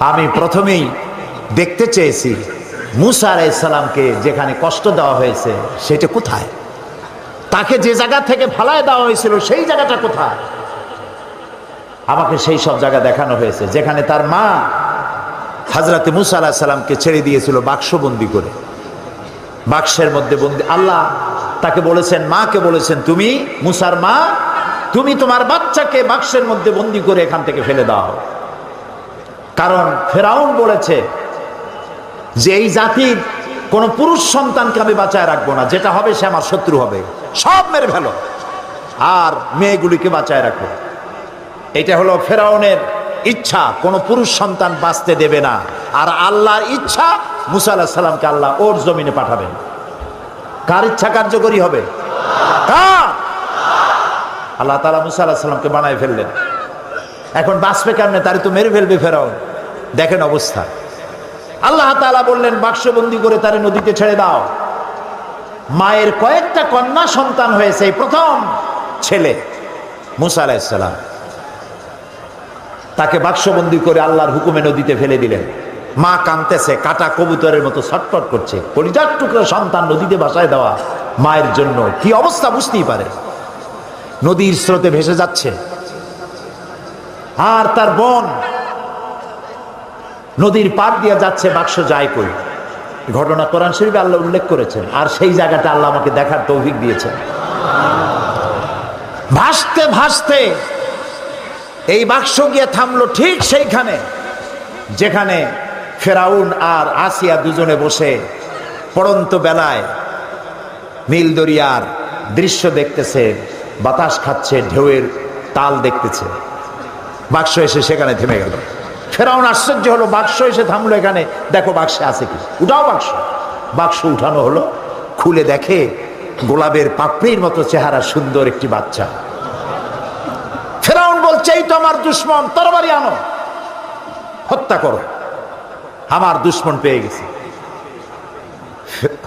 আমি প্রথমেই দেখতে চেয়েছি মুসা আলাইসালামকে যেখানে কষ্ট দেওয়া হয়েছে সেটা কোথায়? তাকে যে জায়গা থেকে ফালায় দেওয়া হয়েছিল সেই জায়গাটা কোথায়? আমাকে সেই সব জায়গা দেখানো হয়েছে, যেখানে তার মা হাজরাতে মুসা সাল্লামকে ছেড়ে দিয়েছিল বাক্সবন্দি করে। বাক্সের মধ্যে বন্দি, আল্লাহ তাকে বলেছেন, মাকে বলেছেন, তুমি মুসার মা, তুমি তোমার বাচ্চাকে বাক্সের মধ্যে বন্দি করে এখান থেকে ফেলে দাও। কারণ ফেরাউন বলেছে যে এই জাতির কোনো পুরুষ সন্তানকে আমি বাঁচায় রাখব না, যেটা হবে সে আমার শত্রু হবে। সব মেরে ফেলো। আর মেয়েগুলিকে বাঁচায় রাখো। এটা হলো ফেরাউনের ইচ্ছা, কোনো পুরুষ সন্তান বাঁচতে দেবে না। আর আল্লাহর ইচ্ছা, মুসা আল্লাহ সাল্লামকে আল্লাহ ওর জমিনে পাঠাবেন। কার ইচ্ছা কার্যকরী হবে? আল্লাহ তালা মুসা আল্লাহ সাল্লামকে বানায় ফেললেন। এখন বাঁচবে কেমনে? তারে তো মেরে ফেলবে ফেরাও। দেখেন অবস্থা। আল্লাহ তালা বললেন, বাক্সবন্দি করে তারে নদীতে ছেড়ে দাও। মায়ের কয়েকটা কন্যা সন্তান হয়েছে প্রথম ছেলে মুসা আলাইসালাম তাকে বাক্সবন্দি করে আল্লাহর হুকুমে নদীতে ফেলে দিলেন। মা কানতেছে কাটা কবুতরের মতো ছটফট করছে। পরিজার টুকরো সন্তান নদীতে বাসায় দেওয়া মায়ের জন্য। কি অবস্থা বুঝতেই পারে? নদীর স্রোতে ভেসে যাচ্ছে। আর তার বোন। নদীর পার দিয়ে যাচ্ছে বাক্স যায় কই? ঘটনা কোরআন শরীফে আল্লাহ উল্লেখ করেছেন। আর সেই জায়গাটা আল্লাহ আমাকে দেখার তৌফিক দিয়েছেন। ভাসতে ভাসতে এই বাক্স গিয়ে থামলো ঠিক সেইখানে, যেখানে ফেরাউন আর আসিয়া দুজনে বসে পড়ন্ত বেলায় নীল দরিয়ার দৃশ্য দেখতেছে, বাতাস খাচ্ছে, ঢেউয়ের তাল দেখতেছে। বাক্স এসে সেখানে থেমে গেল। ফেরাউন আশ্চর্য হলো, বাক্স এসে থামলো এখানে। দেখো বাক্সে আছে কি? উঠাও বাক্স। বাক্স উঠানো হলো, খুলে দেখে গোলাপের পাপড়ির মতো চেহারা, সুন্দর একটি বাচ্চা। ফেরাউন বলছে, এই তো আমার দুশ্মন, তরবারি আনো। হত্যা করো। আমার দুশ্মন পেয়ে গেছে।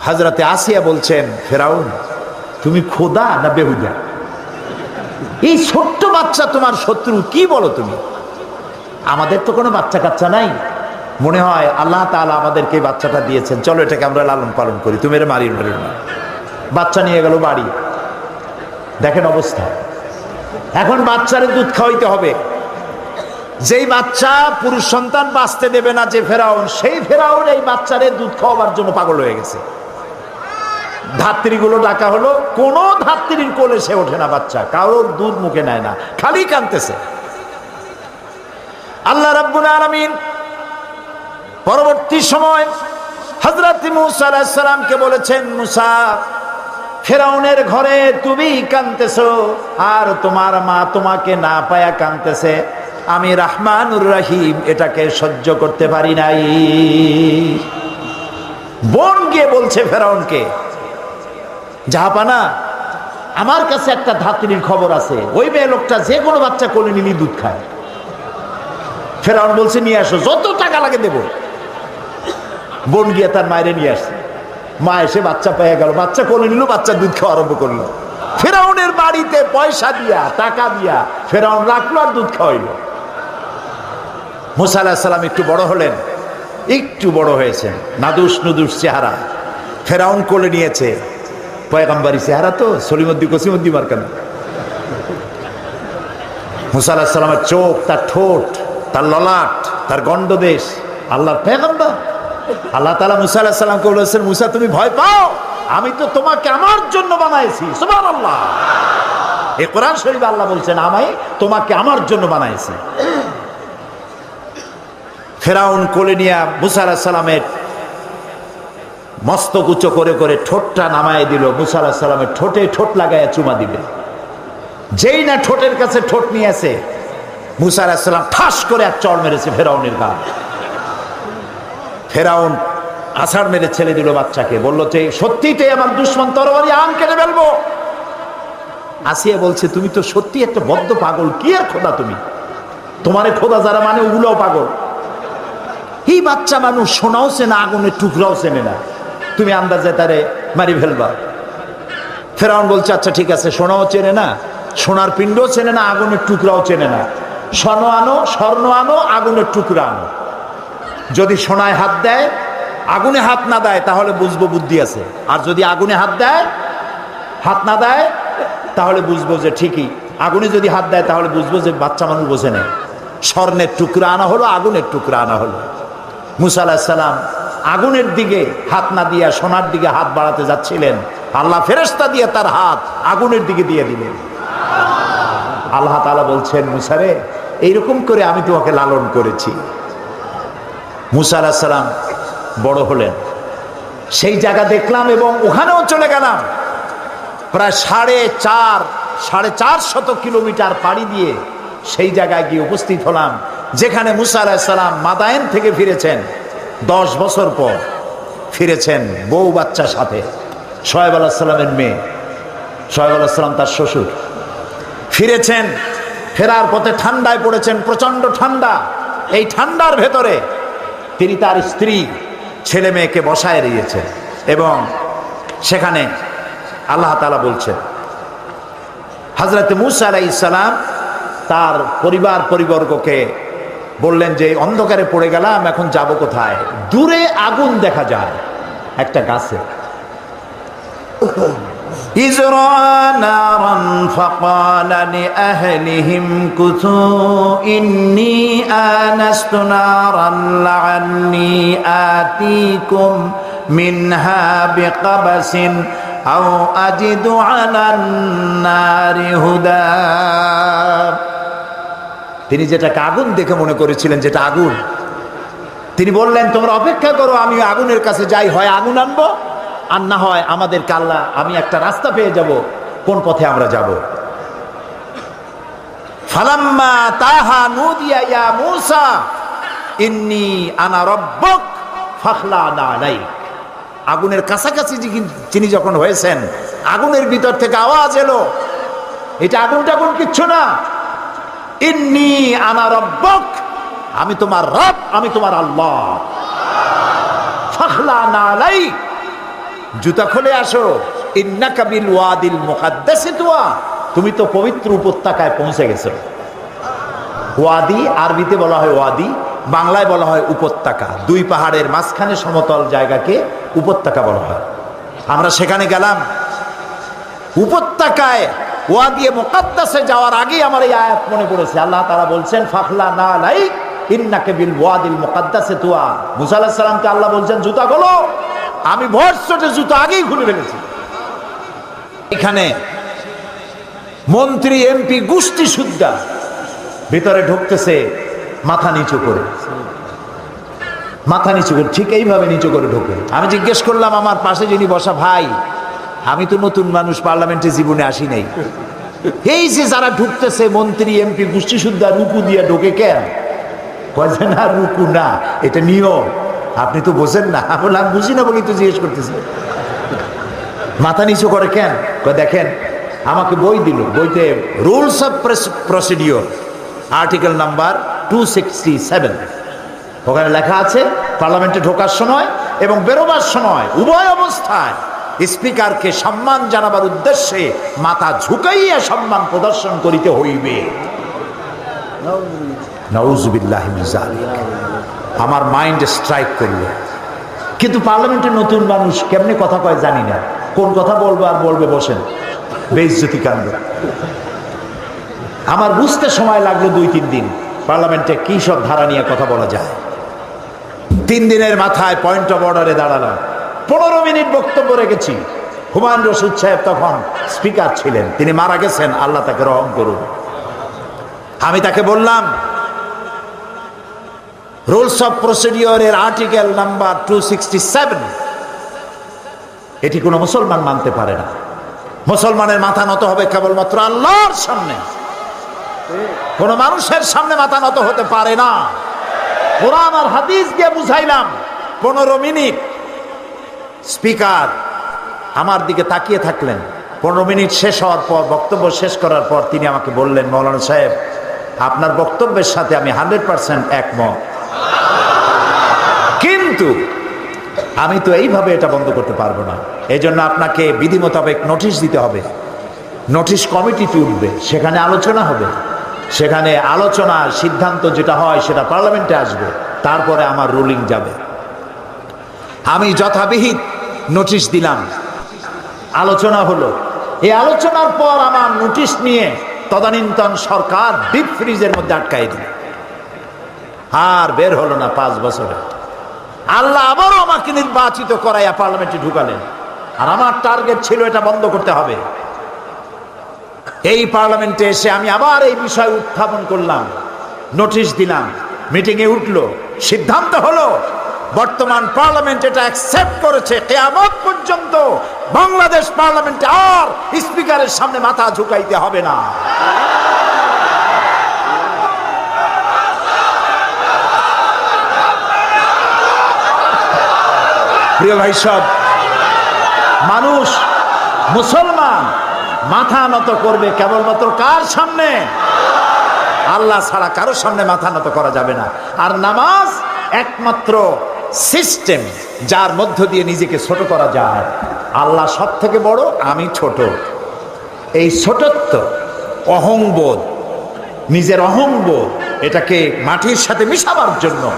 হাজরাতে আসিয়া বলছেন, ফেরাউন, তুমি খোদা না বেহুদা? এই ছোট্ট বাচ্চা তোমার শত্রু, কি বলো তুমি? আমাদের তো কোনো বাচ্চা কাচ্চা নাই। মনে হয় আল্লাহ তাআলা আমাদেরকে বাচ্চাটা দিয়েছেন। চলো এটাকে আমরা লালন পালন করি। তুমি এর মারি মারি না। বাচ্চা নিয়ে গেল বাড়ি। দেখেন অবস্থা। এখন বাচ্চারে দুধ খাওয়াইতে হবে। যেই বাচ্চা পুরুষ সন্তান বাঁচতে দেবে না যে ফেরাউন, সেই ফেরাউন এই বাচ্চারে দুধ খাওয়াবার জন্য পাগল হয়ে গেছে। ধাত্রীগুলো ডাকা হলো, কোনো ধাত্রীর কোলে সে ওঠে না বাচ্চা, কারোর দুধ মুখে নেয় না, খালি কানতেছে আল্লাহ রাব্বুল আলামিন পরবর্তী সময় হযরত মুসা বলেছেন, মুসা, ফেরাউনের ঘরে তুমি কানতেছো আর তোমার মা তোমাকে না পায়া কানতেছে আমি রাহমানুর রহিম, এটাকে সহ্য করতে পারি নাই। বোন গিয়ে বলছে ফেরাউনকে জাহাপানা আমার কাছে একটা ধাত্রীর খবর আছে। ওই মেয়ে লোকটা যে কোনো বাচ্চা কোলে নিলি দুধ খায়। ফেরাউন বলছে, নিয়ে আসো, যত টাকা লাগে দেব। বোন গিয়ে তার মায়েরে নিয়ে আসছে। মা এসে বাচ্চা পেয়ে গেল, বাচ্চা কোলে নিল, বাচ্চা দুধ খাওয়া আরম্ভ করল। ফেরাউনের বাড়িতে পয়সা দিয়া, টাকা দিয়া ফেরাউন রাখল আর দুধ খাওয়াইলো। মুসা আলাহিসাল্লাম সাল্লাম একটু বড় হলেন, একটু বড় হয়েছেন, নাদুস নুদুস চেহারা। ফেরাউন কোলে নিয়েছে পয়গাম্বারি চেহারা তো, সলিমদ্দি, কসিমদ্দি মুসা আলাহিসাল্লামের সাল্লামের চোখ, তার ঠোঁট, তার ললাট, তার গণ্ডদেশ, আল্লাহর পেগম্বর আল্লাহ তালা মুসা আলাহ সাল্লামকে বলেছেন, মুসা, তুমি ভয় পাও? আমি তো তোমাকে আমার জন্য বানাইছি। সুমান আল্লাহ এ কোরআন শরীফ আল্লাহ বলছেন, আমায় তোমাকে আমার জন্য বানাইছি। ফেরাউন কোলে নিয়া মুসা আলাহ সাল্লামের মস্তক উঁচু করে করে ঠোঁটটা নামায় দিল। মুসা আলাহ সাল্লামের ঠোঁটে ঠোঁট লাগাইয়া চুমা দিবে। যেই না ঠোঁটের কাছে ঠোঁট নিয়ে আসে, মুসা সাল্লাম ঠাস করে এক চড় মেরেছে ফেরাউনের গা। ফেরাউন আষাঢ় মেরে ছেলে দিল বাচ্চাকে। বলল যে সত্যিটাই আমার দুশ্মন, তরবারি আম কেটে ফেলব? আসিয়া বলছে, তুমি তো সত্যি একটা বদ্ধ পাগল, কি আর খোদা তুমি? তোমারে খোদা যারা মানে ওগুলোও পাগল। এই বাচ্চা মানুষ সোনাও চেনে, আগুনের টুকরাও চেনে না। তুমি আন্দাজে তারে মারি ফেলবা। ফেরাউন বলছে আচ্ছা ঠিক আছে, সোনাও চেনে না, সোনার পিণ্ডও চেনে না, আগুনের টুকরাও চেনে না। স্বর্ণ আনো স্বর্ণ আনো, আগুনের টুকরা আনো। যদি সোনায় হাত দেয়, আগুনে হাত না দেয়, তাহলে বুঝব বুদ্ধি আছে। আর যদি আগুনে হাত দেয়, হাত না দেয়, তাহলে বুঝব যে ঠিকই। আগুনে যদি হাত দেয়, তাহলে বুঝব যে বাচ্চা মানুষ বোঝে নেই স্বর্ণের টুকরা আনা হলো, আগুনের টুকরা আনা হলো। মুসা আলাহিসাল্লাম আগুনের দিকে হাত না দিয়া, সোনার দিকে হাত বাড়াতে যাচ্ছিলেন। আল্লাহ ফেরেস্তা দিয়ে তার হাত আগুনের দিকে দিয়ে দিলেন। আল্লাহ তালা বলছেন মুসারে এইরকম করে আমি তোমাকে লালন করেছি। মুসা আলাহিসাল্লাম বড় হলেন। সেই জায়গা দেখলাম এবং ওখানেও চলে গেলাম। প্রায় সাড়ে চার সাড়ে চার শত কিলোমিটার পাড়ি দিয়ে সেই জায়গায় গিয়ে উপস্থিত হলাম, যেখানে মুসা আলাহিসাল্লাম মাদায়েন থেকে ফিরেছেন। দশ বছর পর ফিরেছেন বউ বাচ্চার সাথে। সোহেব আল্লাহ সাল্লামের মেয়ে। সোহেব আলাহিসাল্লাম তার শ্বশুর। ফিরেছেন, ফেরার পথে ঠান্ডায় পড়েছেন প্রচণ্ড ঠান্ডা। এই ঠান্ডার ভেতরে তিনি তার স্ত্রী, ছেলে মেয়েকে বসায় দিয়েছেন এবং সেখানে আল্লাহ তালা বলছেন হজরত মুসা আলাই ইসালাম তার পরিবার পরিবর্গকে বললেন যে অন্ধকারে পড়ে গেলাম, এখন যাব কোথায়? দূরে আগুন দেখা যায়, একটা গাছে মিনহা বেকাবাসিন, আও আজিদু হুদা। তিনি যেটাকে আগুন দেখে মনে করেছিলেন যেটা আগুন। তিনি বললেন, তোমরা অপেক্ষা করো আমি আগুনের কাছে যাই। হয় আগুন আনব, আর না হয় আমাদের কাল্লা, আমি একটা রাস্তা পেয়ে যাব, কোন পথে আমরা যাব? ফালাম্মা তাহা নুদিয়া ইয়া মূসা, ইন্নি আনা রব্বক ফাখলা না নাই আগুনের কাছাকাছি যিনি- যিনি যখন হয়েছেন, আগুনের ভিতর থেকে আওয়াজ এলো। এটা আগুন টাগুন কিচ্ছু না। ইন্নি আনা রব্বক, আমি তোমার রব, আমি তোমার আল্লাহ। ফাখলা না লাই জুতা খুলে আসো। ইন্না কাবিল ওয়াদিল মুকাদ্দাসে তুয়া, তুমি তো পবিত্র উপত্যকায় পৌঁছে গেছো। ওয়াদি, আরবিতে বলা হয় ওয়াদি, বাংলায় বলা হয় উপত্যকা। দুই পাহাড়ের মাঝখানে সমতল জায়গাকে উপত্যকা বলা হয়। আমরা সেখানে গেলাম। উপত্যকায় ওয়াদিয়ে মোকাদ্দাসে যাওয়ার আগেই আমার এই আয়াত মনে পড়েছে। আল্লাহ তারা বলছেন, ফাখলা না লাই, ইন্নাকে বিল ওয়াদিল মোকাদ্দাসে তুয়া। মুসা আলাহিস সালামকে আল্লাহ বলছেন, জুতা গলো। আমি ভরসটে জুতো আগেই খুলে ফেলেছি। এখানে মন্ত্রী, এমপি, গোষ্ঠী সুদ্ধা ভিতরে ঢুকতেছে মাথা নিচু করে। মাথা নিচু করে, ঠিক এইভাবে নিচু করে ঢোকে। আমি জিজ্ঞেস করলাম, আমার পাশে যিনি বসা ভাই আমি তো নতুন মানুষ পার্লামেন্টে জীবনে আসি নাই। এই যে যারা ঢুকতেছে মন্ত্রী এমপি গোষ্ঠী সুদ্ধা রুকু দিয়ে ঢোকে কেন কয় না রুকু না এটা নিয়ম। আপনি তো বোঝেন না বললাম, বুঝি না বলেই তো জিজ্ঞেস করতেছি। মাথা নিচু করে কেন? দেখেন আমাকে বই দিল। বইতে rules of procedure article number two sixty seven. ওখানে লেখা আছে পার্লামেন্টে ঢোকার সময় এবং বেরোবার সময় উভয় অবস্থায় স্পিকারকে সম্মান জানাবার উদ্দেশ্যে মাথা ঝুঁকাইয়া সম্মান প্রদর্শন করিতে হইবে। আমার মাইন্ড স্ট্রাইক করল। কিন্তু পার্লামেন্টের নতুন মানুষ কেমনে কথা কয় জানি না। কোন কথা বলবে আর বলবে বসেন। বেইজ্জতি কাণ্ড। আমার বুঝতে সময় লাগল দুই তিন দিন। পার্লামেন্টে কি সব ধারা নিয়ে কথা বলা যায়। তিন দিনের মাথায় পয়েন্ট অফ অর্ডারে দাঁড়ালাম। পনেরো মিনিট বক্তব্য রেখেছি। হুমায়ুন রশিদ সাহেব তখন স্পিকার ছিলেন। তিনি মারা গেছেন, আল্লাহ তাকে রহম করুন। আমি তাকে বললাম, রুলস অফ প্রসিডিওরের আর্টিকেল নাম্বার টু এটি কোনো মুসলমান মানতে পারে না। মুসলমানের মাথা নত হবে কেবলমাত্র আল্লাহর সামনে। কোন মানুষের সামনে মাথা নত হতে পারে না। কোরআন আর হাদিস দিয়ে বুঝাইলাম, পনেরো মিনিট স্পিকার, আমার দিকে তাকিয়ে থাকলেন। পনেরো মিনিট শেষ হওয়ার পর, বক্তব্য শেষ করার পর তিনি আমাকে বললেন, মৌলানা সাহেব, আপনার বক্তব্যের সাথে আমি হান্ড্রেড পার্সেন্ট একমত। কিন্তু আমি তো এইভাবে এটা বন্ধ করতে পারব না। এই জন্য আপনাকে বিধি মোতাবেক নোটিশ দিতে হবে। নোটিশ কমিটিতে উঠবে, সেখানে আলোচনা হবে। সেখানে আলোচনা, সিদ্ধান্ত যেটা হয় সেটা পার্লামেন্টে আসবে। তারপরে আমার রুলিং যাবে। আমি যথাবিহিত নোটিশ দিলাম। আলোচনা হলো। এই আলোচনার পর আমার নোটিশ নিয়ে তদানীন্তন সরকার ডিপ ফ্রিজের মধ্যে আটকাই দিল। আর বের হলো না পাঁচ বছরে। আল্লাহ আবারও আমাকে নির্বাচিত করাইয়া পার্লামেন্টে ঢুকালেন। আর আমার টার্গেট ছিল এটা বন্ধ করতে হবে। এই পার্লামেন্টে এসে আমি আবার এই বিষয় উত্থাপন করলাম। নোটিশ দিলাম। মিটিংয়ে উঠল। সিদ্ধান্ত হলো বর্তমান পার্লামেন্ট এটা অ্যাকসেপ্ট করেছে। কেয়ামত পর্যন্ত বাংলাদেশ পার্লামেন্টে আর স্পিকারের সামনে মাথা ঝুঁকাইতে হবে না। প্রিয় ভাই সব, মানুষ, মুসলমান, মাথা নত করবে কেবলমাত্র কার সামনে? আল্লাহ ছাড়া কারোর সামনে মাথা নত করা যাবে না। আর নামাজ একমাত্র সিস্টেম যার মধ্য দিয়ে নিজেকে ছোট করা যায়। আল্লাহ সব থেকে বড়, আমি ছোট। এই ছোটত্ব, অহংবোধ, নিজের অহংবোধ, এটাকে মাটির সাথে মিশাবার জন্য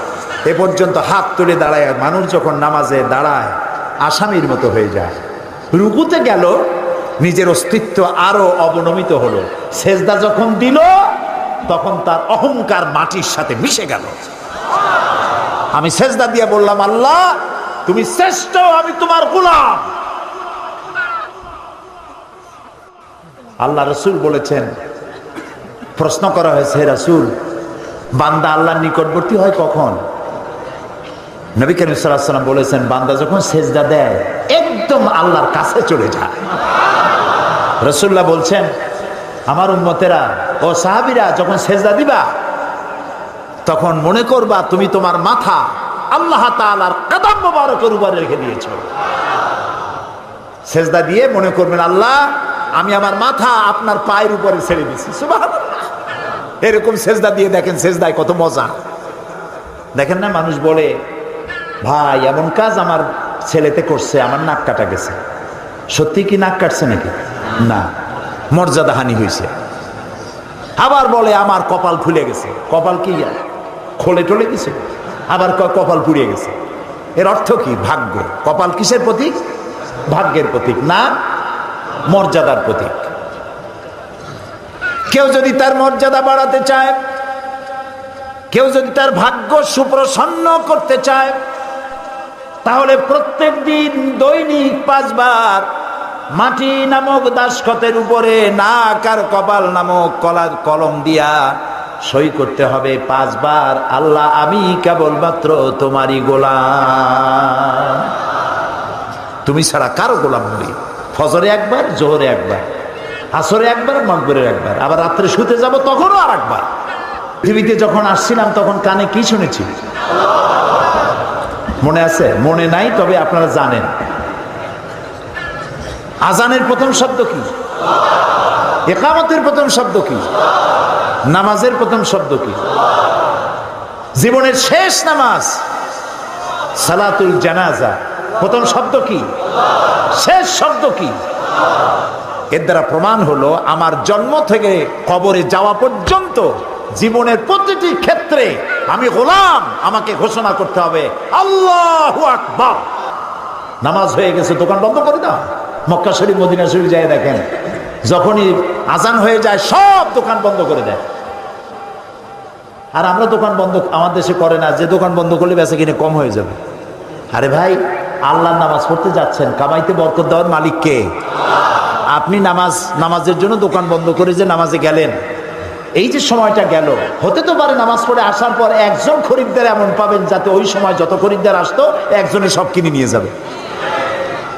এ পর্যন্ত হাত তুলে দাঁড়ায়। মানুষ যখন নামাজে দাঁড়ায়, আসামির মতো হয়ে যায়। রুকুতে গেল, নিজের অস্তিত্ব আরও অবনমিত হলো। সেজদা যখন দিল, তখন তার অহংকার মাটির সাথে মিশে গেল। আমি সেজদা দিয়ে বললাম, আল্লাহ, তুমি শ্রেষ্ঠ, আমি তোমার গোলাম। আল্লাহ রসুল বলেছেন, প্রশ্ন করা হয়েছে রাসুল, বান্দা আল্লাহর নিকটবর্তী হয় কখন? নবী করিম বলেছেন, বান্দা যখন সেজদা দেয়, একদম আল্লাহর কাছে চলে যায়। রসুল্লাহ বলছেন, আমার উন্মতেরা ও সাহাবিরা যখন সেজদা দিবা তখন মনে করবা তুমি তোমার মাথা আল্লাহ তালার কাদাম মোবারকের উপরে রেখে দিয়েছ। সেজদা দিয়ে মনে করবেন, আল্লাহ, আমি আমার মাথা আপনার পায়ের উপরে ছেড়ে দিছি এরকম সেজদা দিয়ে দেখেন সেজদায় কত মজা। দেখেন না, মানুষ বলে, ভাই, এমন কাজ আমার ছেলেতে করছে, আমার নাক কাটা গেছে। সত্যি কি নাক কাটছে নাকি? না মর্যাদা হানি হয়েছে আবার বলে, আমার কপাল খুলে গেছে। কপাল কি আর? খোলে টলে গেছে। আবার কপাল পুড়িয়ে গেছে। এর অর্থ কি? ভাগ্য। কপাল কিসের প্রতীক? ভাগ্যের প্রতীক। না, মর্যাদার প্রতীক। কেউ যদি তার মর্যাদা বাড়াতে চায়, কেউ যদি তার ভাগ্য সুপ্রসন্ন করতে চায়, তাহলে প্রত্যেক দিন দৈনিক পাঁচবার মাটি নামক দাসখতের উপরে নাক আর কপাল নামক কলা কলম দিয়া সই করতে হবে পাঁচবার। আল্লাহ, আমি কেবলমাত্র তোমারই গোলাম। তুমি ছাড়া কারও গোলাম নই। ফজরে একবার, জোহরে একবার, আসরে একবার মকবরের একবার, আবার রাত্রে শুতে যাব তখনও আর একবার। পৃথিবীতে যখন আসছিলাম তখন কানে কি শুনেছি? মনে আছে? মনে নাই, তবে আপনারা জানেন। আজানের প্রথম শব্দ কি? একামতের প্রথম শব্দ কি? নামাজের প্রথম শব্দ কি? জীবনের শেষ নামাজ। সালাতুল জানাজা। প্রথম শব্দ কি? শেষ শব্দ কি? এর দ্বারা প্রমাণ হলো, আমার জন্ম থেকে কবরে যাওয়া পর্যন্ত জীবনের প্রতিটি ক্ষেত্রে আমি গোলাম, আমাকে ঘোষণা করতে হবে, আল্লাহ নামাজ হয়ে গেছে, দোকান বন্ধ করে দাও। মক্কা শরীফ, মদিনা শরীফ যায় দেখেন। যখনই আজান হয়ে যায়, সব দোকান বন্ধ করে দেয়। আর আমরা দোকান বন্ধ আমার দেশে করে না, যে দোকান বন্ধ করলে বেচা কিনে কম হয়ে যাবে। আরে ভাই, আল্লাহর নামাজ পড়তে যাচ্ছেন, কামাইতে বরকত দেওয়ার মালিক কে? আপনি নামাজ, নামাজের জন্য দোকান বন্ধ করে যে নামাজে গেলেন। এই যে সময়টা গেল, হতে তো পারে নামাজ পড়ে আসার পর একজন খরিদ্দার এমন পাবেন যাতে ওই সময় যত খরিদ্দার আসতো, একজনে সব কিনে নিয়ে যাবে।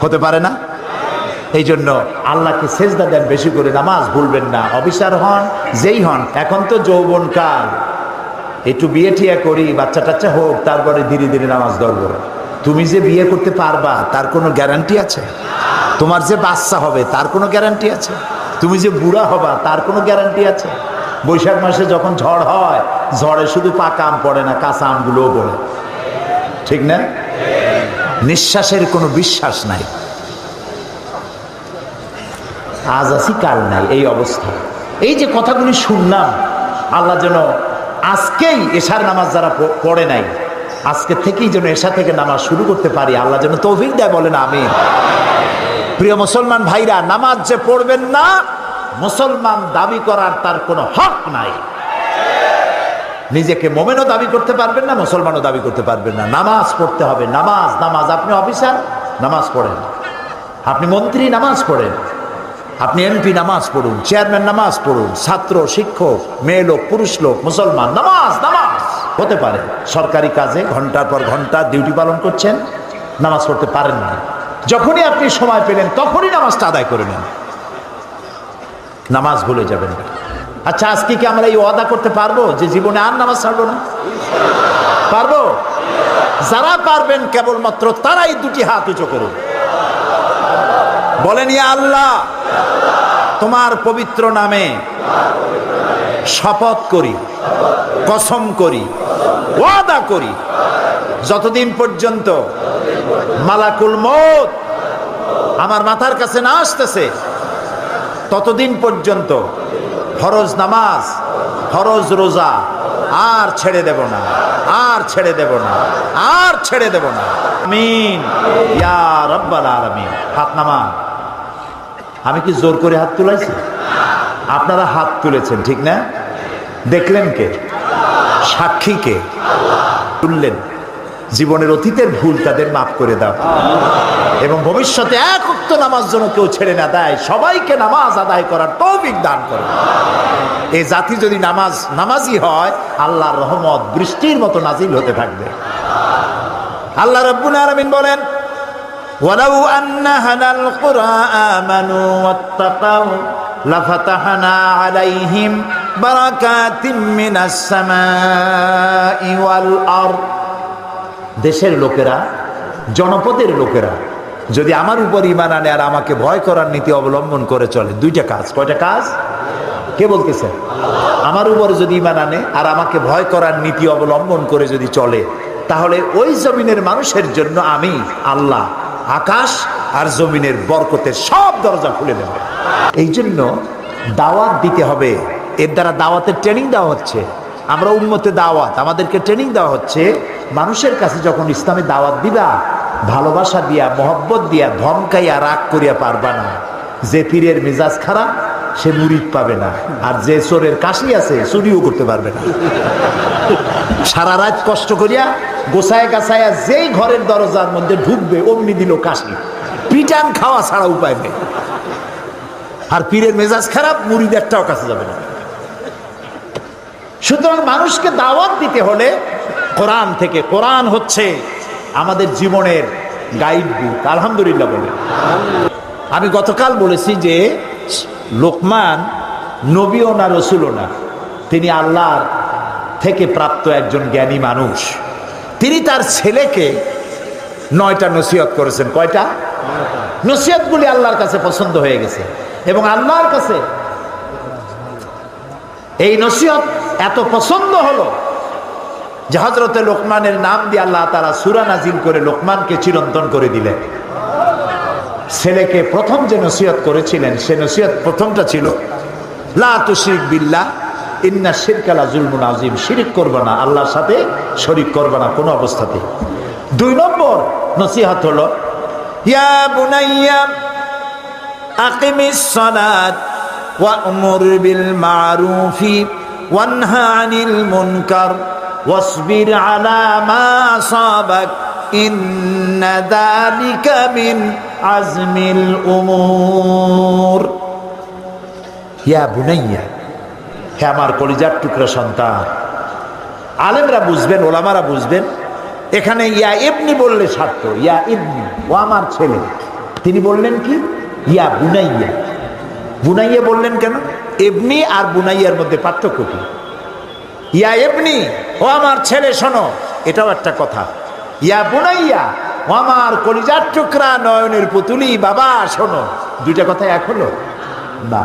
হতে পারে না? এই জন্য আল্লাহকে সেজদা দেন বেশি করে, নামাজ ভুলবেন না। অফিসার হন, যেই হন, এখন তো যৌবন কাল একটু বিয়ে টিয়া করি, বাচ্চা টাচ্চা হোক, তারপরে ধীরে ধীরে নামাজ ধরবো। তুমি যে বিয়ে করতে পারবা, তার কোনো গ্যারান্টি আছে? তোমার যে বাচ্চা হবে, তার কোনো গ্যারান্টি আছে? তুমি যে বুড়া হবা, তার কোনো গ্যারান্টি আছে? বৈশাখ মাসে যখন ঝড় হয়, ঝড়ে শুধু পাকা আম পড়ে না, কাঁচা আমগুলোও পড়ে। ঠিক না? নিঃশ্বাসের কোনো বিশ্বাস নাই। আজ আছি, কাল নাই, এই অবস্থা। এই যে কথাগুলি শুনলাম, আল্লাহ যেন আজকেই এশার নামাজ যারা পড়ে নাই, আজকে থেকেই যেন এসা থেকে নামাজ শুরু করতে পারি, আল্লাহ যেন তৌফিক দেয়, বলেন আমি প্রিয় মুসলমান ভাইরা, নামাজ যে পড়বেন না, মুসলমান দাবি করার তার কোনো হক নাই। নিজেকে মোমেনও দাবি করতে পারবেন না, মুসলমানও দাবি করতে পারবেন না। নামাজ পড়তে হবে, নামাজ নামাজ। আপনি অফিসার, নামাজ পড়েন। আপনি মন্ত্রী, নামাজ পড়েন। আপনি এমপি নামাজ পড়ুন চেয়ারম্যান নামাজ পড়ুন, ছাত্র, শিক্ষক, মেয়ে লোক, পুরুষ লোক, মুসলমান, নামাজ নামাজ। হতে পারে। সরকারি কাজে ঘণ্টার পর ঘণ্টা ডিউটি পালন করছেন, নামাজ পড়তে পারেন না। যখনই আপনি সময় পেলেন, তখনই নামাজটা আদায় করে নেন। নামাজ ভুলে যাবেন। আচ্ছা আজকে কি আমরা এই ওয়াদা করতে পারব যে জীবনে আর নামাজ ছাড়বো না? পারব? যারা পারবেন, কেবলমাত্র তারাই দুটি হাত উঁচু করুন। বলেন, ইয়া আল্লাহ তোমার পবিত্র নামে শপথ করি, কসম করি, ওয়াদা করি। যতদিন পর্যন্ত মালাকুল মত আমার মাথার কাছে না আসতেছে, ততদিন পর্যন্ত ফরজ নামাজ, ফরজ রোজা আর ছেড়ে দেব না, আর ছেড়ে দেব না, আর ছেড়ে দেব না। আমিন। ইয়া রব্বাল আলামিন। হাত নামা আমি কি জোর করে হাত তুলাইছি? আপনারা হাত তুলেছেন, ঠিক না? দেখলেন কে? সাক্ষী কে? তুললেন। জীবনের অতীতের ভুল তাদের মাফ করে দাও। এবং ভবিষ্যতে এক উক্ত নামাজ জন্য কেউ ছেড়ে না দেয়, সবাইকে নামাজ আদায় করার তৌফিক দান করে। এই জাতি যদি নামাজ, নামাজি হয়, আল্লাহর রহমত বৃষ্টির মতো নাজিল হতে থাকবে। আল্লাহ রব্বুল আলামিন বলেন ولو أن أهل القرى آمنوا واتقوا لفتحنا عليهم بركات من السماء والأرض দেশের লোকেরা জনপদের লোকেরা যদি আমার উপর ইমান আনে আর আমাকে ভয় করার নীতি অবলম্বন করে চলে দুইটা কাজ কয়টা কাজ কে বলতেছে আমার উপরে যদি ইমান আনে আর আমাকে ভয় করার নীতি অবলম্বন করে যদি চলে তাহলে ওই জমিনের মানুষের জন্য আমি আল্লাহ আকাশ আর জমিনের বরকতের সব দরজা খুলে দেবে এই জন্য দাওয়াত দিতে হবে। এর দ্বারা দাওয়াতের ট্রেনিং দেওয়া হচ্ছে। আমরা উন্মতে দাওয়াত। আমাদেরকে ট্রেনিং দেওয়া হচ্ছে। মানুষের কাছে যখন ইসলামে দাওয়াত দিবা, ভালোবাসা দিয়া, মহব্বত দিয়া ধমকাইয়া রাগ করিয়া পারবা না। যে পীরের মেজাজ খারাপ, সে মুরিদ পাবে না। আর যে চোরের কাশি আছে, চুরিও করতে পারবে না। সারা রাত কষ্ট করিয়া গোসায় গাছায়া যেই ঘরের দরজার মধ্যে ঢুকবে, অমনি দিল কাশি। পিটান খাওয়া ছাড়া উপায় নেই। আর পীরের মেজাজ খারাপ মুরিদ একটাও কাছে যাবে না। সুতরাং মানুষকে দাওয়াত দিতে হলে কোরআন থেকে, কোরআন হচ্ছে আমাদের জীবনের গাইড বুক আলহামদুলিল্লাহ বলে। আমি গতকাল বলেছি যে লোকমান নবীও না রসুলও না, তিনি আল্লাহর থেকে প্রাপ্ত একজন জ্ঞানী মানুষ। তিনি তার ছেলেকে নয়টা নসিহত করেছেন। কয়টা? নসিহতগুলি আল্লাহর কাছে পছন্দ হয়ে গেছে। এবং আল্লাহর কাছে এই নসিহত এত পছন্দ হলো যে হজরতে লোকমানের নাম দিয়ে আল্লাহ তারা সুরা নাজিল করে লোকমানকে চিরন্তন করে দিলেন। ছেলেকে প্রথম যে নসিহত করেছিলেন, সে নসিহত প্রথমটা ছিল, লা তুশরিক বিল্লাহ ইন্না শিরকালা জুলমুন আজিম শিরিক করবে না, আল্লাহর সাথে শরিক করবে না কোনো অবস্থাতে। দুই নম্বর নসিহত হলো, ইয়া বুনাইয়া, আকিমিস সালাত আনিল মুনকার ওয়াসবির আলা মা সাবাক, ইন্না যালিকা মিন আজমিল উমুর। ইয়া বুনাইয়া হে আমার কলিজার টুকরা সন্তান। আলেমরা বুঝবেন, ওলামারা বুঝবেন, এখানে ইয়া ইবনি বললে স্বার্থ ইয়া ইবনি, ও আমার ছেলে। তিনি বললেন কি? ইয়া বুনাইয়া। বুনাইয়া বললেন কেন? এমনি আর বুনাইয়ার মধ্যে পার্থক্য কি? ইয়া এমনি ও আমার ছেলে, শোনো, এটাও একটা কথা। ইয়া বুনাইয়া, ও আমার কলিজার টুকরা, নয়নের পুতুলি, বাবা, শোনো, দুইটা কথা এক হলো? না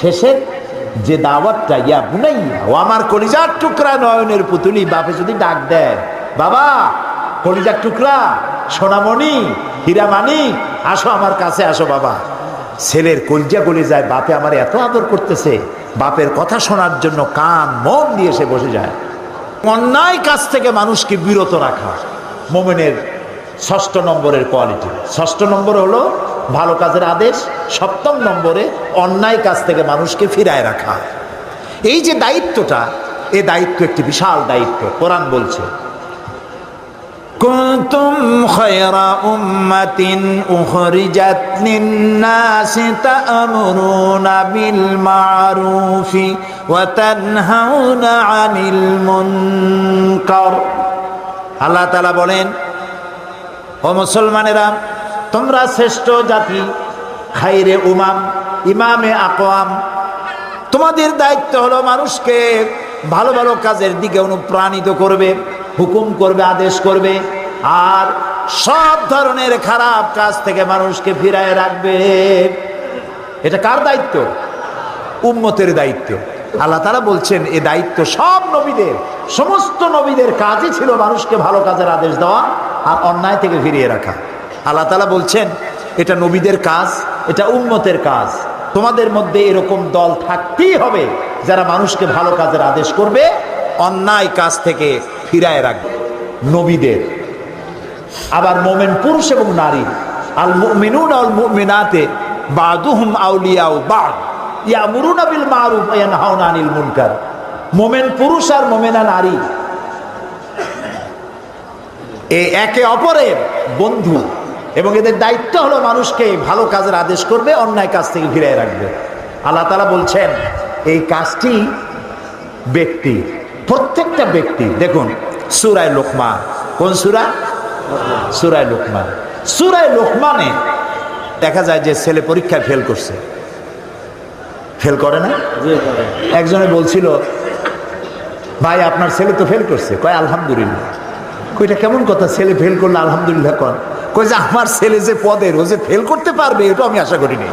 শেষের যে দাওয়াতটা, ইয়া বুনাইয়া, ও আমার কলিজার টুকরা নয়নের পুতুলি, বাপে যদি ডাক দেয়, বাবা, কলিজার টুকরা, সোনামণি হীরামানি আসো আমার কাছে, আসো বাবা। ছেলের কলজা গলে যায়, বাপে আমার এত আদর করতেছে, বাপের কথা শোনার জন্য কান, মন দিয়ে সে বসে যায়। অন্যায় কাজ থেকে মানুষকে বিরত রাখা, মোমেনের ষষ্ঠ নম্বরের কোয়ালিটি। ষষ্ঠ নম্বর হলো ভালো কাজের আদেশ সপ্তম নম্বরে অন্যায় কাজ থেকে মানুষকে ফিরায় রাখা এই যে দায়িত্বটা এ দায়িত্ব একটি বিশাল দায়িত্ব কোরআন বলছে كنتم خير أمة أخرجت للناس تأمرون بالمعروف وتنهون عن المنكر আল্লাহ তালা বলেন ও মুসলমানেরা তোমরা শ্রেষ্ঠ জাতি। খাইরে উমাম, ইমামে আকোয়াম তোমাদের দায়িত্ব হলো মানুষকে ভালো ভালো কাজের দিকে অনুপ্রাণিত করবে, হুকুম করবে, আদেশ করবে। আর সব ধরনের খারাপ কাজ থেকে মানুষকে ফিরায় রাখবে। এটা কার দায়িত্ব? উম্মতের দায়িত্ব। আল্লাহ তারা বলছেন, এ দায়িত্ব সব নবীদের, সমস্ত নবীদের কাজই ছিল মানুষকে ভালো কাজের আদেশ দেওয়া আর অন্যায় থেকে ফিরিয়ে রাখা। আল্লাহ তালা বলছেন, এটা নবীদের কাজ, এটা উম্মতের কাজ। তোমাদের মধ্যে এরকম দল থাকতেই হবে যারা মানুষকে ভালো কাজের আদেশ করবে, অন্যায় কাজ থেকে ফিরায় রাখবে। নবীদের। আবার মোমেন পুরুষ এবং নারী। আল মুমিনুন আল মুমিনাতে বাদুহুম আউলিয়াউ বাদ। ইয়ামুরুনা বিল মারুফ ইয়ানহাউনা আনিল মুনকার। মোমেন পুরুষ আর মোমেনা নারী। এ একে অপরের বন্ধু। এবং এদের দায়িত্ব হলো মানুষকে ভালো কাজের আদেশ করবে, অন্যায় কাজ থেকে ফিরিয়ে রাখবে। আল্লাহ তালা বলছেন, এই কাজটি ব্যক্তি, প্রত্যেকটা ব্যক্তি, দেখুন, সুরায় লোকমা কোন সুরা? সুরায় লোকমান। সুরায় লোকমানে দেখা যায় যে ছেলে পরীক্ষায় ফেল করছে। ফেল করে না? একজনে বলছিল, ভাই, আপনার ছেলে তো ফেল করছে। কয়, আলহামদুলিল্লাহ। কইটা কেমন কথা? ছেলে ফেল করলে আলহামদুলিল্লাহ কর কই যে আমার ছেলে যে পদের ও যে ফেল করতে পারবে এটা আমি আশা করিনি।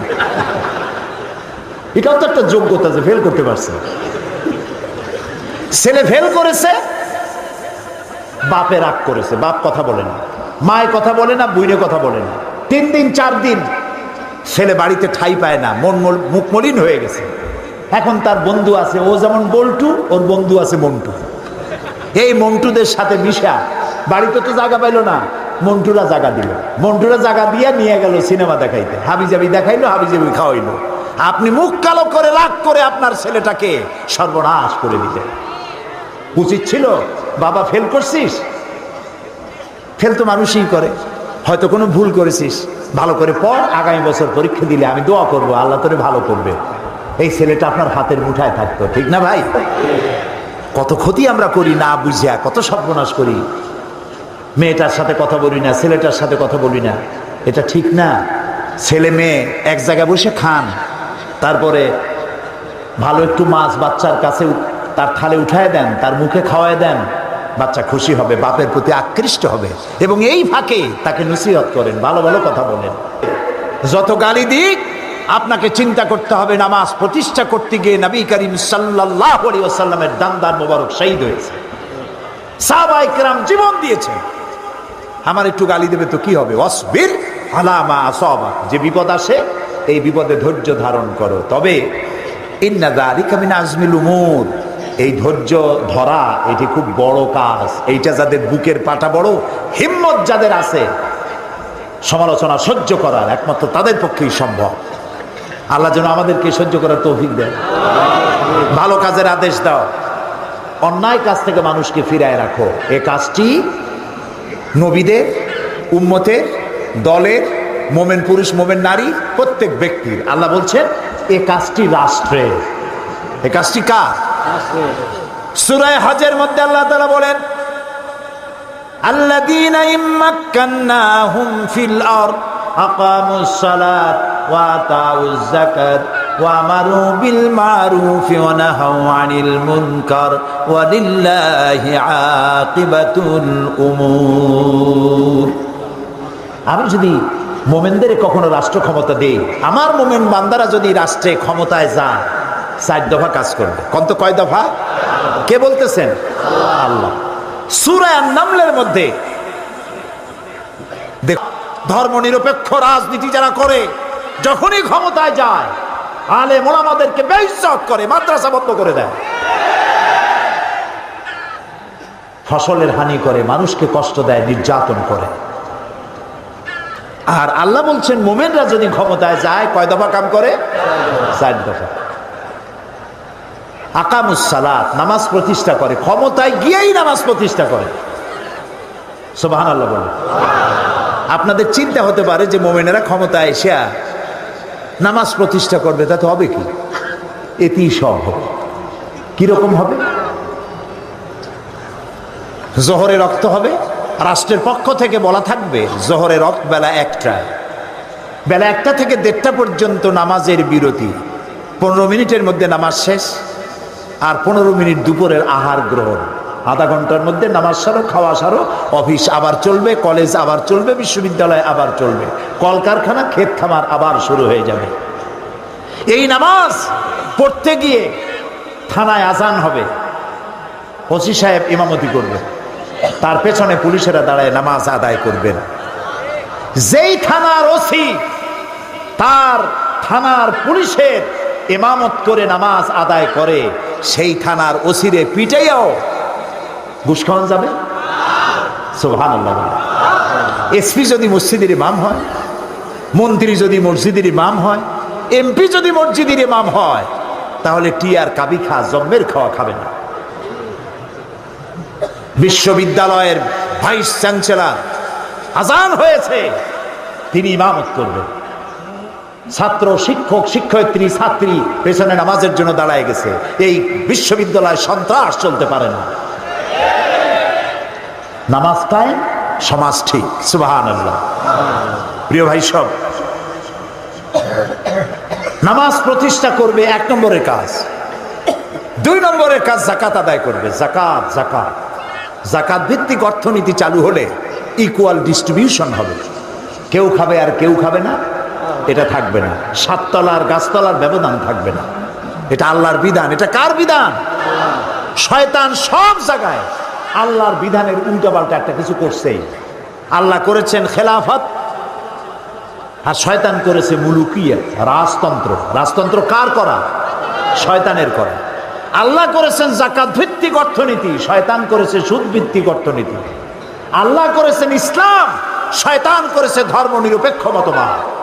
এটাও তো একটা যোগ্যতা যে ফেল করতে পারছে। ছেলে ফেল করেছে, বাপে রাগ করেছে, বাপ কথা বলে না, মায় কথা বলে না বুইনে কথা বলে না। তিন দিন, চার দিন, ছেলে বাড়িতে ঠাই পায় না, মন মুখ মলিন হয়ে গেছে। এখন তার বন্ধু আছে, ও যেমন বল্টু, ওর বন্ধু আছে মন্টু। এই মন্টুদের সাথে মিশা, বাড়িতে তো জায়গা পাইলো না মন্টুরা জায়গা দিল। মন্টুরা জায়গা দিয়ে নিয়ে গেল সিনেমা দেখাইতে। হাবিজাবি দেখাইলো, হাবিজাবি খাওয়াইলো। আপনি মুখ কালো করে, রাগ করে আপনার ছেলেটাকে সর্বনাশ করে দিলেন। উচিত ছিল, বাবা ফেল করছিস? ফেল তো মানুষই করে। হয়তো কোনো ভুল করেছিস। ভালো করে পড়, আগামী বছর পরীক্ষা দিলে আমি দোয়া করব, আল্লাহ তোরে ভালো করবে। এই ছেলেটা আপনার হাতের মুঠায় থাকতো, ঠিক না ভাই? কত ক্ষতি আমরা করি, না বুঝিয়া, কত সর্বনাশ করি। মেয়েটার সাথে কথা বলি না, ছেলেটার সাথে কথা বলি না। এটা ঠিক না? ছেলে মেয়ে এক জায়গায় বসে খান, তারপরে ভালো একটু মাছ বাচ্চার কাছে তার থালে উঠায় দেন, তার মুখে খাওয়ায় দেন, বাচ্চা খুশি হবে, বাপের প্রতি আকৃষ্ট হবে এবং এই ফাঁকে তাকে নসিহত করেন, ভালো ভালো কথা বলেন। যত গালি দিক, আপনাকে চিন্তা করতে হবে, নামাজ প্রতিষ্ঠা করতে গিয়ে নবী করিম সাল্লাহ আলী ওসাল্লামের দান্দার মোবারক শহীদ হয়েছে। সাহাবাই কেরাম জীবন দিয়েছে আমার একটু গালি দেবে তো কি হবে? অসবির আলামা আসবা যে বিপদ আসে, এই বিপদে ধৈর্য ধারণ করো। তবে আজমিল এই ধৈর্য ধরা, এটি খুব বড় কাজ। এইটা যাদের বুকের পাটা বড়, হিম্মত যাদের আছে, সমালোচনা সহ্য করার একমাত্র তাদের পক্ষেই সম্ভব। আল্লাহ যেন আমাদেরকে সহ্য করার তৌফিক দেয় ভালো কাজের আদেশ দাও। অন্যায় কাজ থেকে মানুষকে ফিরায় রাখো। এ কাজটি নবীদের উম্মতের দলের মোমেন পুরুষ মোমেন নারী প্রত্যেক ব্যক্তির আল্লাহ বলছেন এ কাজটি রাষ্ট্রের এ কাজটি কার সুরায় হজের মধ্যে আল্লাহ তালা বলেন الذين إن مكناهم في الأرض أقاموا الصلاة وآتوا الزكاة وأمروا بالمعروف ونهوا عن المنكر ولله عاقبة الأمور আমি যদি মোমেনদের কখনো রাষ্ট্র ক্ষমতা দেই আমার মোমেন বান্দারা যদি রাষ্ট্রে ক্ষমতায় যায় চার দফা কাজ করবে কত কয় দফা কে বলতেছেন আল্লাহ সুরায় নামলের মধ্যে দেখ ধর্ম নিরপেক্ষ রাজনীতি যারা করে যখনই ক্ষমতায় যায় আলে মোলামাদেরকে বেইজ্জত করে, মাদ্রাসা বন্ধ করে দেয়। ফসলের হানি করে, মানুষকে কষ্ট দেয়, নির্যাতন করে। আর আল্লাহ বলছেন, মোমেনরা যদি ক্ষমতায় যায়, কয় দফা কাম করে? চার দফা। আকামুসালাত নামাজ প্রতিষ্ঠা করে। ক্ষমতায় গিয়েই নামাজ প্রতিষ্ঠা করে। সোবাহান আল্লাহ বলে। আপনাদের চিন্তা হতে পারে যে মোমেনেরা ক্ষমতায় এসে নামাজ প্রতিষ্ঠা করবে, তাতে হবে কি? এতেই সব হবে। কীরকম হবে? জোহরে রক্ত হবে, রাষ্ট্রের পক্ষ থেকে বলা থাকবে, জোহরে রক্ত বেলা একটা। বেলা একটা থেকে দেড়টা পর্যন্ত নামাজের বিরতি। পনেরো মিনিটের মধ্যে নামাজ শেষ, আর পনেরো মিনিট দুপুরের আহার গ্রহণ। আধা ঘণ্টার মধ্যে নামাজ সারো, খাওয়া সারো, অফিস আবার চলবে, কলেজ আবার চলবে, বিশ্ববিদ্যালয় আবার চলবে। কলকারখানা, ক্ষেত খামার আবার শুরু হয়ে যাবে। এই নামাজ পড়তে গিয়ে থানায় আজান হবে। ওসি সাহেব ইমামতি করবে। তার পেছনে পুলিশেরা দাঁড়ায় নামাজ আদায় করবেন যেই থানার ওসি, তার থানার পুলিশের ইমামত করে নামাজ আদায় করে, সেই থানার ওসিরে পিটাইয়াও ঘুষ খাওয়ান যাবে? সোহান এসপি যদি মসজিদের ইমাম হয়, মন্ত্রী যদি মসজিদের ইমাম হয়, এমপি যদি মসজিদের ইমাম হয়, তাহলে টি আর কাবি খা, জম্মের খাওয়া খাবে না। বিশ্ববিদ্যালয়ের ভাইস চ্যান্সেলর আজান হয়েছে, তিনি ইমামত করবেন। ছাত্র, শিক্ষক, শিক্ষয়িত্রী, ছাত্রী পেছনে নামাজের জন্য দাঁড়ায় গেছে। এই বিশ্ববিদ্যালয় সন্ত্রাস চলতে পারে না। নামাজ কায়েম সমাজ ঠিক। সুবাহান আল্লাহ প্রিয় ভাই সব, নামাজ প্রতিষ্ঠা করবে এক নম্বরের কাজ। দুই নম্বরের কাজ জাকাত আদায় করবে। জাকাত জাকাত জাকাত ভিত্তিক অর্থনীতি চালু হলে ইকুয়াল ডিস্ট্রিবিউশন হবে। কেউ খাবে আর কেউ খাবে না, এটা থাকবে না। সাততলার গাছতলার ব্যবধান থাকবে না। এটা আল্লাহর বিধান। এটা কার বিধান? শয়তান সব জায়গায় আল্লাহর বিধানের উল্টাপাল্টা একটা কিছু করছেই আল্লাহ করেছেন খেলাফত, আর শয়তান করেছে মুলুকিয়া রাজতন্ত্র। রাজতন্ত্র কার করা? শয়তানের করা। আল্লাহ করেছেন জাকাত ভিত্তিক অর্থনীতি, শয়তান করেছে সুদ ভিত্তিক অর্থনীতি। আল্লাহ করেছেন ইসলাম, শয়তান করেছে ধর্ম নিরপেক্ষ মতবাদ।